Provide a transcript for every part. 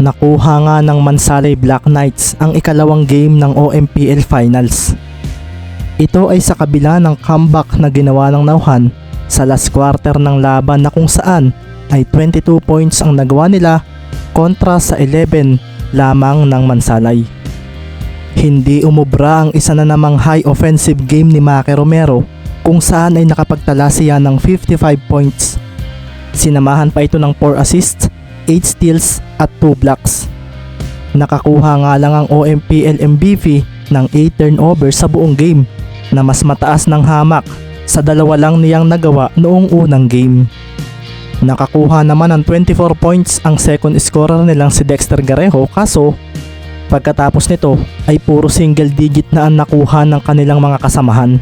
Nakuha nga ng Mansalay Black Knights ang ikalawang game ng OMPL Finals. Ito ay sa kabila ng comeback na ginawa ng Nauhan sa last quarter ng laban na kung saan ay 22 points ang nagawa nila kontra sa 11 lamang ng Mansalay. Hindi umubra ang isa na namang high offensive game ni Maki Romero kung saan ay nakapagtala siya ng 55 points. Sinamahan pa ito ng 4 assists, 8 steals at 2 blocks. Nakakuha nga lang ang OMPL MVP ng 8 turnovers sa buong game na mas mataas ng hamak sa dalawa lang niyang nagawa noong unang game. Nakakuha naman ng 24 points ang second scorer nilang si Dexter Garejo kaso pagkatapos nito ay puro single digit na ang nakuha ng kanilang mga kasamahan.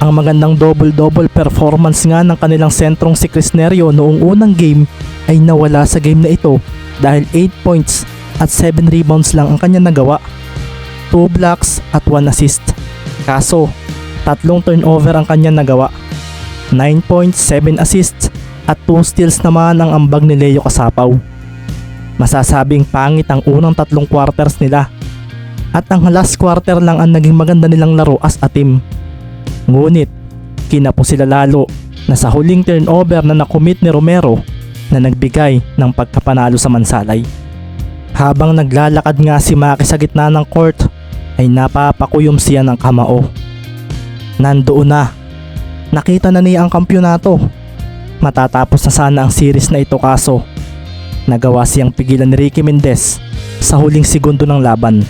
Ang magandang double-double performance nga ng kanilang sentrong si Chris Nerio noong unang game ay nawala sa game na ito dahil 8 points at 7 rebounds lang ang kanya nagawa. 2 blocks at 1 assist. Kaso, tatlong turnover ang kanya nagawa. 9 points, 7 assists at 2 steals naman ang ambag ni Leo Kasapaw. Masasabing pangit ang unang tatlong quarters nila. At ang last quarter lang ang naging maganda nilang laro as a team. Ngunit, kinapo sila lalo na sa huling turnover na nakomit ni Romero na nagbigay ng pagkapanalo sa Mansalay. Habang naglalakad nga si Maki sa gitna ng court ay napapakuyom siya ng kamao. Nandoon na. Nakita na niya ang kampyonato. Matatapos na sana ang series na ito kaso nagawa siyang pigilan ni Ricky Mendez sa huling segundo ng laban.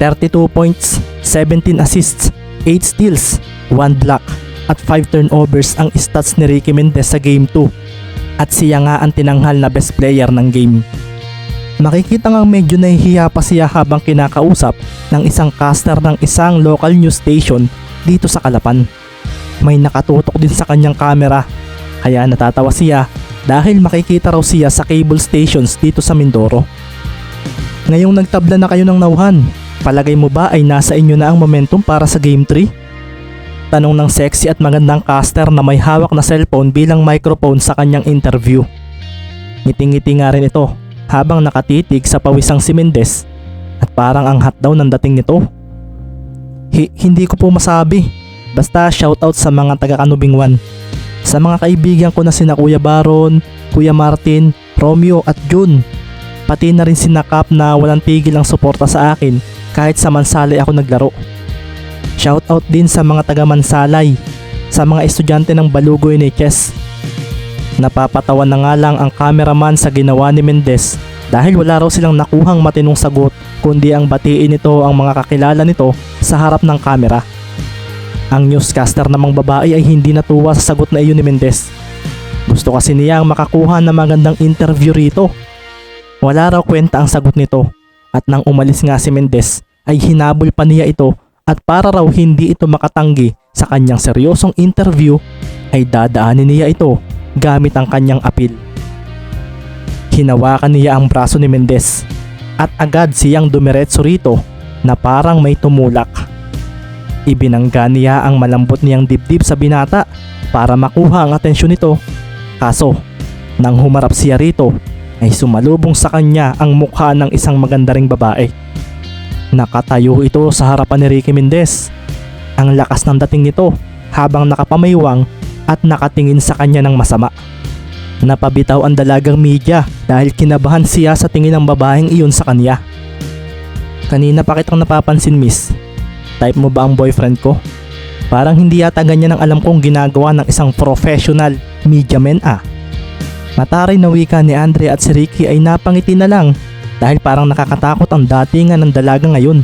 32 points, 17 assists, 8 steals, 1 block at 5 turnovers ang stats ni Ricky Mendez sa Game 2 at siya nga ang tinanghal na best player ng game. Makikita nga medyo nahihiya pa siya habang kinakausap ng isang caster ng isang local news station dito sa Kalapan. May nakatutok din sa kanyang camera kaya natatawa siya dahil makikita raw siya sa cable stations dito sa Mindoro. Ngayong nagtabla na kayo ng nauhan, palagay mo ba ay nasa inyo na ang momentum para sa Game 3? Tanong ng sexy at magandang caster na may hawak na cellphone bilang microphone sa kanyang interview. Ngiting-ngiti nga rin ito habang nakatitig sa pawisang si Mendez at parang ang hot daw ng dating nito. Hi- hindi ko po masabi. Basta shoutout sa mga taga Kanubingwan. Sa mga kaibigan ko na sina Kuya Baron, Kuya Martin, Romeo at June. Pati na rin si Nakap na walang tigil ang suporta sa akin kahit sa Mansalay ako naglaro. Shoutout din sa mga taga Mansalay, sa mga estudyante ng Balugoy ni Chess. Napapatawa na nga lang ang cameraman sa ginawa ni Mendez dahil wala raw silang nakuhang matinong sagot kundi ang batiin nito ang mga kakilala nito sa harap ng kamera. Ang newscaster namang babae ay hindi natuwa sa sagot na iyon ni Mendez. Gusto kasi niya ang makakuha ng magandang interview rito. Wala raw kwenta ang sagot nito at nang umalis nga si Mendez ay hinabol pa niya ito at para raw hindi ito makatanggi sa kanyang seryosong interview ay dadaanin niya ito gamit ang kanyang apil. Hinawakan niya ang braso ni Mendez at agad siyang dumiretso rito na parang may tumulak. Ibinangga niya ang malambot niyang dibdib sa binata para makuha ang atensyon nito. Kaso, nang humarap siya rito, ay sumalubong sa kanya ang mukha ng isang maganda babae. Nakatayo ito sa harapan ni Ricky Mendez. Ang lakas ng dating nito habang nakapamaywang at nakatingin sa kanya ng masama. Napabitaw ang dalagang media dahil kinabahan siya sa tingin ng babaeng iyon sa kanya. Kanina pa kitang napapansin miss. Type mo ba ang boyfriend ko? Parang hindi yata ganyan ang alam kong ginagawa ng isang professional media man ah. Mataray na wika ni Andre at si Ricky ay napangiti na lang dahil parang nakakatakot ang datingan ng dalaga ngayon.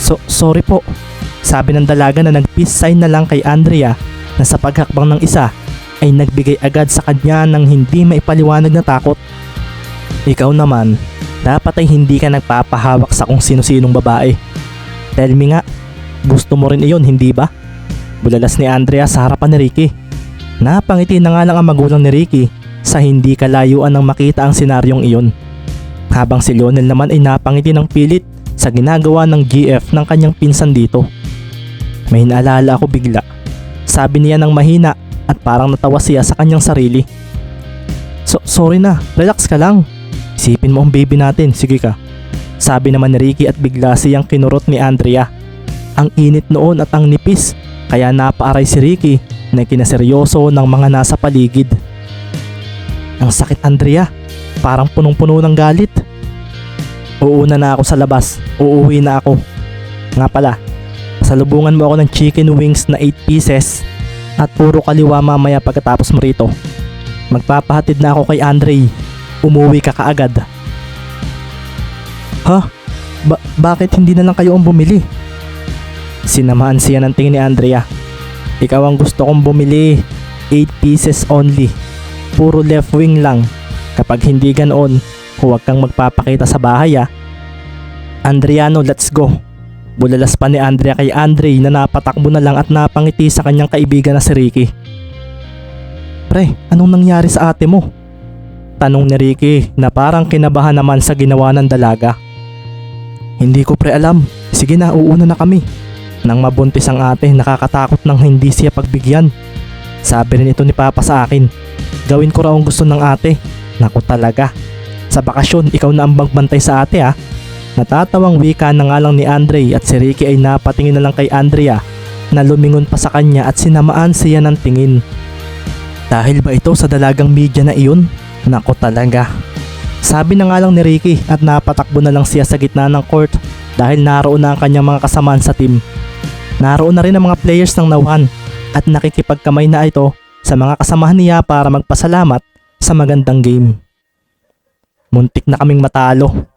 So, sorry po. Sabi ng dalaga na nag-peace sign na lang kay Andrea na sa paghakbang ng isa ay nagbigay agad sa kanya ng hindi maipaliwanag na takot. Ikaw naman, dapat ay hindi ka nagpapahawak sa kung sino-sinong babae. Tell me nga, gusto mo rin iyon hindi ba? Bulalas ni Andrea sa harapan ni Ricky. Napangiti na nga lang ang magulang ni Ricky sa hindi kalayuan ng makita ang senaryong iyon. Habang si Lionel naman ay napangiti ng pilit sa ginagawa ng GF ng kanyang pinsan dito. May naalala ako bigla. Sabi niya ng mahina at parang natawa siya sa kanyang sarili. So, sorry na, relax ka lang. Isipin mo ang baby natin, sige ka. Sabi naman ni Ricky at bigla siyang kinurot ni Andrea. Ang init noon at ang nipis, kaya napaaray si Ricky na kinaseryoso ng mga nasa paligid. Ang sakit Andrea, parang punong-puno ng galit. Uuna na ako sa labas, uuwi na ako. Nga pala, salubungan mo ako ng chicken wings na 8 pieces at puro kaliwa mamaya pagkatapos mo rito. Magpapahatid na ako kay Andre. Umuwi ka kaagad. Ha? Ba- bakit hindi na lang kayo ang bumili? Sinamahan siya ng tingin ni Andrea. Ikaw ang gusto kong bumili. 8 pieces only. Puro left wing lang. Kapag hindi ganoon, huwag kang magpapakita sa bahay ah. Andriano, let's go. Bulalas pa ni Andrea kay Andre na napatakbo na lang at napangiti sa kanyang kaibigan na si Ricky. Pre, anong nangyari sa ate mo? Tanong ni Ricky na parang kinabahan naman sa ginawa ng dalaga. Hindi ko pre alam. Sige na, uuna na kami. Nang mabuntis ang ate, nakakatakot nang hindi siya pagbigyan. Sabi rin ito ni Papa sa akin. Gawin ko raw ang gusto ng ate. Naku talaga. Sa bakasyon, ikaw na ang magbantay sa ate ha. Natatawang wika na nga lang ni Andre at si Ricky ay napatingin na lang kay Andrea na lumingon pa sa kanya at sinamaan siya ng tingin. Dahil ba ito sa dalagang media na iyon? Nako talaga. Sabi na nga lang ni Ricky at napatakbo na lang siya sa gitna ng court dahil naroon na ang kanyang mga kasamaan sa team. Naroon na rin ang mga players ng Nauhan at nakikipagkamay na ito sa mga kasamahan niya para magpasalamat sa magandang game. Muntik na kaming matalo.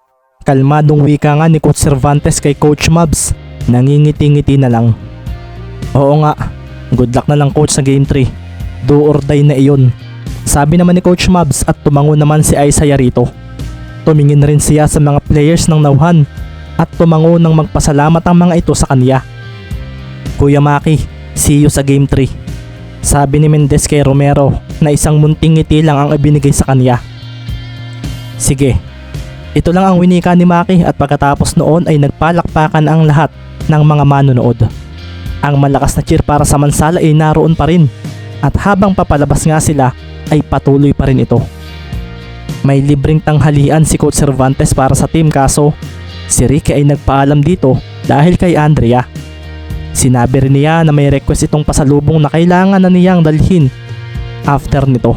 Kalmadong wika nga ni Coach Cervantes kay Coach Mabs. Nangingiti-ngiti na lang. Oo nga, good luck na lang coach sa game 3. Do or die na iyon. Sabi naman ni Coach Mabs at tumango naman si Isaiah rito. Tumingin rin siya sa mga players ng Nauhan at tumango nang magpasalamat ang mga ito sa kanya. Kuya Maki, see you sa game 3. Sabi ni Mendez kay Romero na isang munting ngiti lang ang ibinigay sa kanya. Sige, ito lang ang winika ni Maki at pagkatapos noon ay nagpalakpakan ang lahat ng mga manonood. Ang malakas na cheer para sa Mansala ay naroon pa rin at habang papalabas nga sila ay patuloy pa rin ito. May libreng tanghalian si Coach Cervantes para sa team kaso si Ricky ay nagpaalam dito dahil kay Andrea. Sinabi rin niya na may request itong pasalubong na kailangan na niyang dalhin after nito.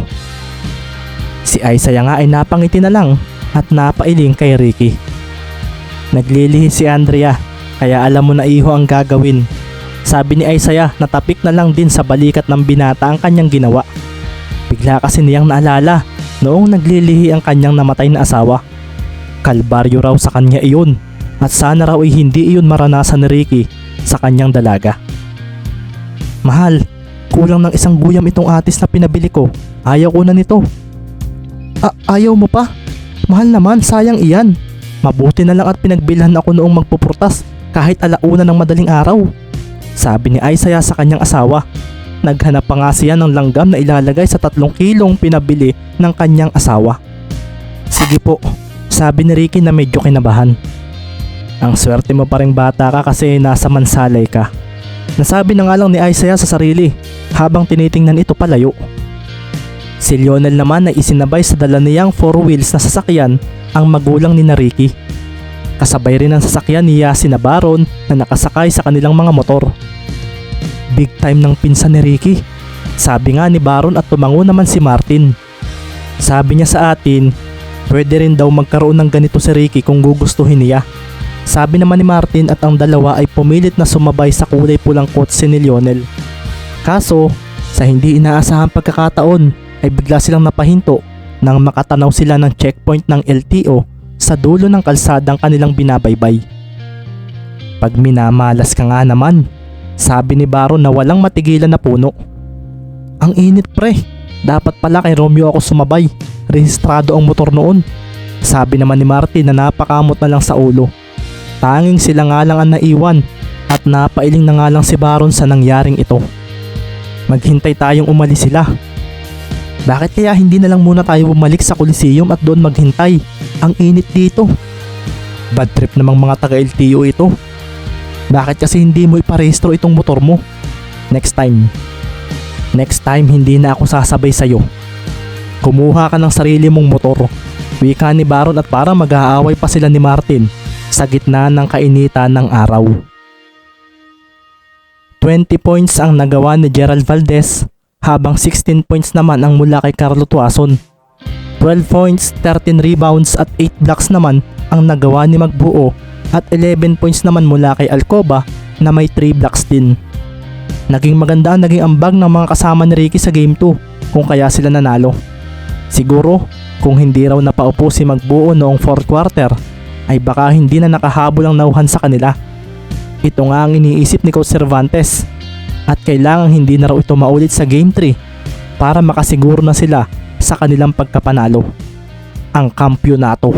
Si Isaiah nga ay napangiti na lang at napailing kay Ricky. Naglilihi si Andrea kaya alam mo na iho ang gagawin. Sabi ni Isaiah na tapik na lang din sa balikat ng binata ang kanyang ginawa. Bigla kasi niyang naalala noong naglilihi ang kanyang namatay na asawa. Kalbaryo raw sa kanya iyon at sana raw ay hindi iyon maranasan ni Ricky sa kanyang dalaga. Mahal, kulang ng isang guyam itong atis na pinabili ko. Ayaw ko na nito. A- ayaw mo pa? Mahal naman, sayang iyan. Mabuti na lang at pinagbilhan ako noong magpupurtas kahit alauna ng madaling araw. Sabi ni Isaiah sa kanyang asawa. Naghanap pa nga siya ng langgam na ilalagay sa tatlong kilong pinabili ng kanyang asawa. Sige po, sabi ni Ricky na medyo kinabahan. Ang swerte mo pa rin bata ka kasi nasa mansalay ka. Nasabi na nga lang ni Isaiah sa sarili habang tinitingnan ito palayo. Si Lionel naman ay isinabay sa dala niyang four wheels na sasakyan ang magulang ni na Ricky. Kasabay rin ang sasakyan ni Yasin na Baron na nakasakay sa kanilang mga motor. Big time ng pinsan ni Ricky. Sabi nga ni Baron at tumango naman si Martin. Sabi niya sa atin, pwede rin daw magkaroon ng ganito si Ricky kung gugustuhin niya. Sabi naman ni Martin at ang dalawa ay pumilit na sumabay sa kulay pulang kotse ni Lionel. Kaso, sa hindi inaasahang pagkakataon ay bigla silang napahinto nang makatanaw sila ng checkpoint ng LTO sa dulo ng kalsadang kanilang binabaybay. Pag minamalas ka nga naman, sabi ni Baron na walang matigilan na puno. Ang init pre, dapat pala kay Romeo ako sumabay, rehistrado ang motor noon. Sabi naman ni Martin na napakamot na lang sa ulo. Tanging sila nga lang ang naiwan at napailing na nga lang si Baron sa nangyaring ito. Maghintay tayong umalis sila. Bakit kaya hindi na lang muna tayo bumalik sa Coliseum at doon maghintay? Ang init dito. Bad trip namang mga taga LTO ito. Bakit kasi hindi mo iparehistro itong motor mo? Next time. Next time hindi na ako sasabay sa'yo. Kumuha ka ng sarili mong motor. Wika ni Baron at parang mag-aaway pa sila ni Martin sa gitna ng kainitan ng araw. 20 points ang nagawa ni Gerald Valdez habang 16 points naman ang mula kay Carlo Tuason. 12 points, 13 rebounds at 8 blocks naman ang nagawa ni Magbuo at 11 points naman mula kay Alcoba na may 3 blocks din. Naging maganda ang naging ambag ng mga kasama ni Ricky sa Game 2 kung kaya sila nanalo. Siguro kung hindi raw napaupo si Magbuo noong 4th quarter ay baka hindi na nakahabol ang nauhan sa kanila. Ito nga ang iniisip ni Coach Cervantes at kailangang hindi na raw ito maulit sa Game 3 para makasiguro na sila sa kanilang pagkapanalo. Ang kampyonato.